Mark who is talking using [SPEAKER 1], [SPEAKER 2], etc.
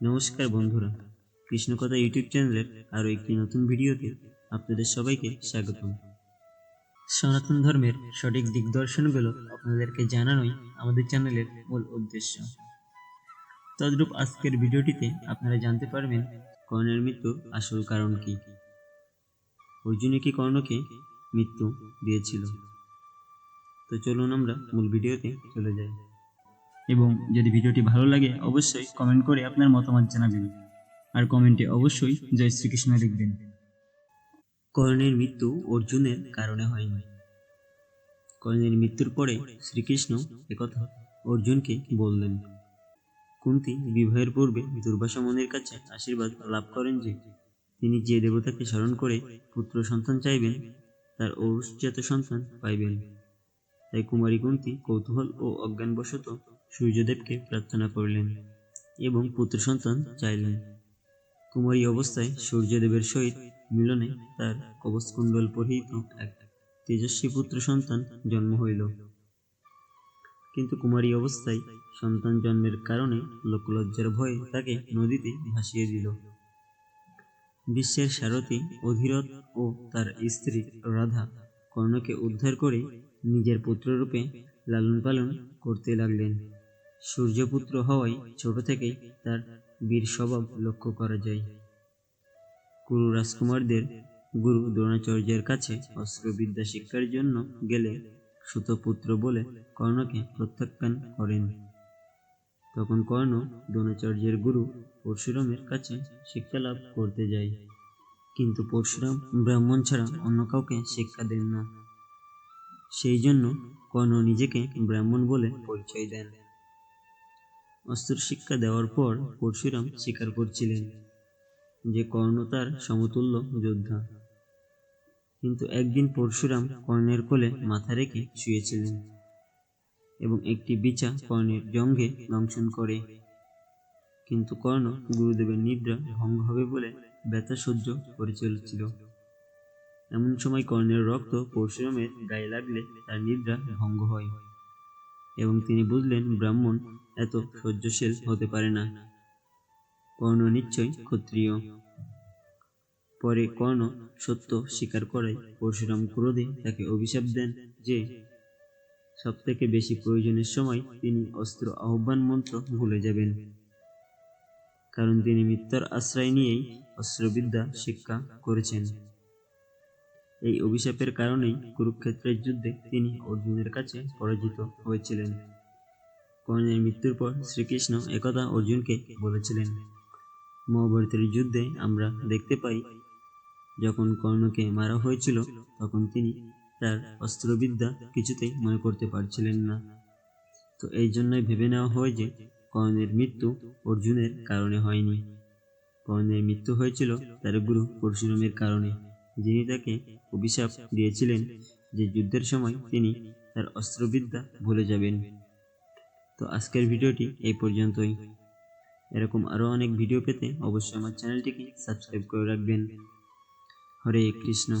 [SPEAKER 1] নমস্কার বন্ধুরা, কৃষ্ণকথা ইউটিউব চ্যানেলের আরও একটি নতুন ভিডিওতে আপনাদের সবাইকে স্বাগতম। সনাতন ধর্মের সঠিক দিগদর্শনগুলো আপনাদেরকে জানানোই আমাদের চ্যানেলের মূল উদ্দেশ্য। তদ্রূপ আজকের ভিডিওটিতে আপনারা জানতে পারবেন কর্ণের মৃত্যুর আসল কারণ কি। অর্জুনে কি কর্ণকে মৃত্যু দিয়েছিল? তো চলুন আমরা মূল ভিডিওতে চলে যাই। এবং যদি ভিডিওটি ভালো লাগে, অবশ্যই কমেন্ট করে আপনার মতামত জানাবেন। আর কমেন্টে অবশ্যই জয় শ্রীকৃষ্ণ লিখবেন। কর্ণের মৃত্যু অর্জুনের কারণে হয়নি। কর্ণের মৃত্যুর পরে শ্রীকৃষ্ণ একথা অর্জুনকে বললেন। কুন্তি বিবাহের পূর্বে দুর্বাসা মুনির কাছে আশীর্বাদ লাভ করেন যে, তিনি যে দেবতাকে স্মরণ করে পুত্র সন্তান চাইবেন, তার ঔষজাত সন্তান পাইবেন। তাই কুমারী কুন্তি কৌতূহল ও অজ্ঞানবশত সূর্যদেবকে প্রার্থনা করলেন এবং পুত্র সন্তান চাইলেন। কুমারী অবস্থায় সূর্যদেবের সহিত মিলনে তার কবচকুণ্ডল পরিহিত এক তেজস্বী পুত্র সন্তান জন্ম হইল। কিন্তু কুমারী অবস্থায় সন্তান জন্মের কারণে লোকলজ্জার ভয়ে তাকে নদীতে ভাসিয়ে দিল। বিশ্বের সারথী অধীরথ ও তার স্ত্রী রাধা কর্ণকে উদ্ধার করে নিজের পুত্ররূপে লালন পালন করতে লাগলেন। সূর্যপুত্র হওয়ায় ছোট থেকেই তার বীর স্বভাব লক্ষ্য করা যায়। কুরু রাজকুমারদের গুরু দ্রোণাচার্যের কাছে অস্ত্রবিদ্যা শিক্ষার জন্য গেলে সুতপুত্র বলে কর্ণকে প্রত্যাখ্যান করেন। তখন কর্ণ দ্রোণাচার্যের গুরু পরশুরামের কাছে শিক্ষা লাভ করতে যায়। কিন্তু পরশুরাম ব্রাহ্মণ ছাড়া অন্য কাউকে শিক্ষা দেন না। সেই জন্য কর্ণ নিজেকে ব্রাহ্মণ বলে পরিচয় দেন। অস্ত্র শিক্ষা দেওয়ার পর পরশুরাম স্বীকার করছিলেন যে কর্ণ তার সমতুল্য যোদ্ধা। কিন্তু একদিন পরশুরাম কর্ণের কোলে মাথা রেখে শুয়েছিলেন এবং একটি বিচা কর্ণের জঙ্ঘে দংশন করে। কিন্তু কর্ণ গুরুদেবের নিদ্রা ভঙ্গ হবে বলে ব্যথা সহ্য করে চলেছিল। এমন সময় কর্ণের রক্ত পরশুরামের গায়ে লাগলে তার নিদ্রা ভঙ্গ হয়। এবং তিনি বুঝলেন ব্রাহ্মণ এত সহ্যশীল হতে পারে না। কর্ণ নিশ্চয় ক্ষত্রিয়। পরে কর্ণ সত্য স্বীকার করায় পরশুরাম ক্রোধে তাকে অভিশাপ দেন যে সব থেকে বেশি প্রয়োজনের সময় তিনি অস্ত্র আহ্বান মন্ত্র ভুলে যাবেন। কারণ তিনি মিথ্যার আশ্রয় নিয়েই অস্ত্রবিদ্যা শিক্ষা করেছেন। এই অভিশাপের কারণেই কুরুক্ষেত্রের যুদ্ধে তিনি অর্জুনের কাছে পরাজিত হয়েছিলেন। কর্ণের মৃত্যুর পর শ্রীকৃষ্ণ একথা অর্জুনকে বলেছিলেন, মহাভারতের যুদ্ধে আমরা দেখতে পাই, যখন কর্ণকে মারা হয়েছিল, তখন তিনি তার অস্ত্রবিদ্যা কিছুতেই মনে করতে পারছিলেন না। তো এই জন্যই ভেবে নেওয়া হয় যে, কর্ণের মৃত্যু অর্জুনের কারণে হয়নি। কর্ণের মৃত্যু হয়েছিল তার গুরু পরশুরামের কারণে। যিনি তাকে অভিশাপ দিয়েছিলেন যে যুদ্ধের সময় তিনি তার অস্ত্রবিদ্যা ভুলে যাবেন। তো আজকের ভিডিওটি এই পর্যন্তই। এরকম আরও অনেক ভিডিও পেতে অবশ্যই আমার চ্যানেলটিকে সাবস্ক্রাইব করে রাখবেন। হরে কৃষ্ণ।